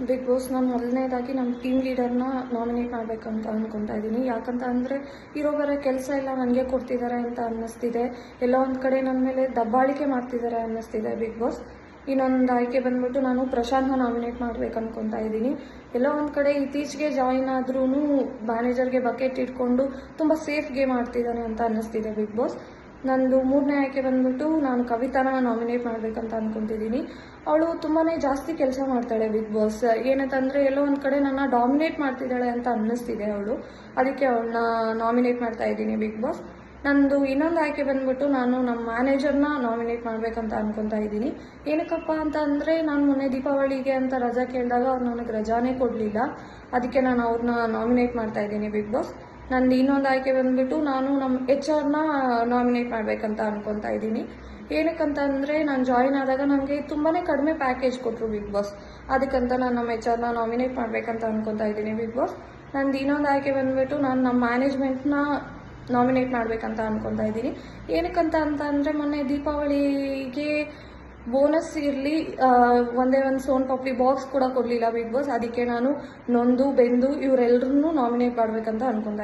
Big boss ನಾನು ಮೊದಲನೇದಾಗಿ ನಮ್ಮ ಟೀಮ್ ಲೀಡರ್ನ ನಾಮಿನೇಟ್ ಮಾಡಬೇಕಂತ ಅಂದ್ಕೊತಾ ಇದ್ದೀನಿ ಯಾಕಂತ ಅಂದರೆ, ಇರೋ ಬರೋ ಕೆಲಸ ಎಲ್ಲ ನನಗೆ ಕೊಡ್ತಿದ್ದಾರೆ ಅಂತ ಅನ್ನಿಸ್ತಿದೆ. ಎಲ್ಲ ಒಂದು ಕಡೆ ನನ್ನ ಮೇಲೆ ದಬ್ಬಾಳಿಕೆ ಮಾಡ್ತಿದ್ದಾರೆ ಅನ್ನಿಸ್ತಿದೆ ಬಿಗ್ ಬಾಸ್ ಇನ್ನೊಂದು ಆಯ್ಕೆ ಬಂದ್ಬಿಟ್ಟು ನಾನು ಪ್ರಶಾಂತ್ನ ನಾಮಿನೇಟ್ ಮಾಡ್ಬೇಕು ಅನ್ಕೊತಾ ಇದ್ದೀನಿ ಎಲ್ಲ ಒಂದು ಕಡೆ ಇತ್ತೀಚೆಗೆ ಜಾಯಿನ್ ಆದ್ರೂ ಮ್ಯಾನೇಜರ್ಗೆ ಬಕೆಟ್ ಇಟ್ಕೊಂಡು ತುಂಬ ಸೇಫ್ ಗೇಮ್ ಆಡ್ತಿದ್ದಾನೆ ಅಂತ ಅನ್ನಿಸ್ತಿದೆ ಬಿಗ್ ಬಾಸ್ ನಂದು ಮೂರನೇ ಆಯ್ಕೆ ಬಂದ್ಬಿಟ್ಟು ನಾನು ಕವಿತಾನ ನಾಮಿನೇಟ್ ಮಾಡಬೇಕಂತ ಅಂದ್ಕೊತಿದ್ದೀನಿ ಅವಳು ತುಂಬಾ ಜಾಸ್ತಿ ಕೆಲಸ ಮಾಡ್ತಾಳೆ ಬಿಗ್ ಬಾಸ್. ಏನಂತಂದರೆ ಎಲ್ಲೋ ಒಂದು ಕಡೆ ನನ್ನ ಡಾಮಿನೇಟ್ ಮಾಡ್ತಿದ್ದಾಳೆ ಅಂತ ಅನ್ನಿಸ್ತಿದೆ ಅವಳು. ಅದಕ್ಕೆ ಅವಳನ್ನ ನಾಮಿನೇಟ್ ಮಾಡ್ತಾ ಇದ್ದೀನಿ ಬಿಗ್ ಬಾಸ್. ನಂದು ಇನ್ನೊಂದು ಆಯ್ಕೆ ಬಂದ್ಬಿಟ್ಟು ನಾನು ನಮ್ಮ ಮ್ಯಾನೇಜರ್ನ ನಾಮಿನೇಟ್ ಮಾಡಬೇಕಂತ ಅನ್ಕೊತಾ ಇದ್ದೀನಿ. ಏನಕ್ಕಪ್ಪ ಅಂತ ಅಂದರೆ ನಾನು ಮೊನ್ನೆ ದೀಪಾವಳಿಗೆ ಅಂತ ರಜಾ ಕೇಳಿದಾಗ ಅವ್ರು ನನಗೆ ರಜಾನೇ ಕೊಡಲಿಲ್ಲ. ಅದಕ್ಕೆ ನಾನು ಅವ್ರನ್ನ ನಾಮಿನೇಟ್ ಮಾಡ್ತಾ ಇದ್ದೀನಿ ಬಿಗ್ ಬಾಸ್. ನಂದು ಇನ್ನೊಂದು ಆಯ್ಕೆ ಬಂದ್ಬಿಟ್ಟು ನಾನು ನಮ್ಮ ಎಚ್ ಆರ್ನ ನಾಮಿನೇಟ್ ಮಾಡಬೇಕಂತ ಅನ್ಕೊತಾ ಇದ್ದೀನಿ. ಏನಕ್ಕಂತ ಅಂದರೆ ನಾನು ಜಾಯಿನ್ ಆದಾಗ ನನಗೆ ತುಂಬಾ ಕಡಿಮೆ ಪ್ಯಾಕೇಜ್ ಕೊಟ್ಟರು ಬಿಗ್ ಬಾಸ್ ಅದಕ್ಕಂತ ನಾನು ನಮ್ಮ ಎಚ್ ಆರ್ನ ನಾಮಿನೇಟ್ ಮಾಡಬೇಕಂತ ಅನ್ಕೊತಾ ಇದ್ದೀನಿ ಬಿಗ್ ಬಾಸ್ ನಂದು ಇನ್ನೊಂದು ಆಯ್ಕೆ ಬಂದ್ಬಿಟ್ಟು ನಾನು ನಮ್ಮ ಮ್ಯಾನೇಜ್ಮೆಂಟ್ನ ನಾಮಿನೇಟ್ ಮಾಡಬೇಕಂತ ಅನ್ಕೊತಾ ಇದ್ದೀನಿ. ಏನಕ್ಕಂತ ಅಂತ ಅಂದರೆ ಮೊನ್ನೆ ದೀಪಾವಳಿಗೆ ಬೋನಸ್ ಇರಲಿ ಒಂದೇ ಒಂದು ಸೋನ್ ಪಾಪಡಿ ಬಾಕ್ಸ್ ಕೂಡ ಕೊಡಲಿಲ್ಲ ಬಿಗ್ ಬಾಸ್ ಅದಕ್ಕೆ ನಾನು ನೊಂದು, ಬೆಂದು ಇವರೆಲ್ಲರನ್ನೂ ನಾಮಿನೇಟ್ ಮಾಡಬೇಕಂತ ಅನ್ಕೊಂಡೆ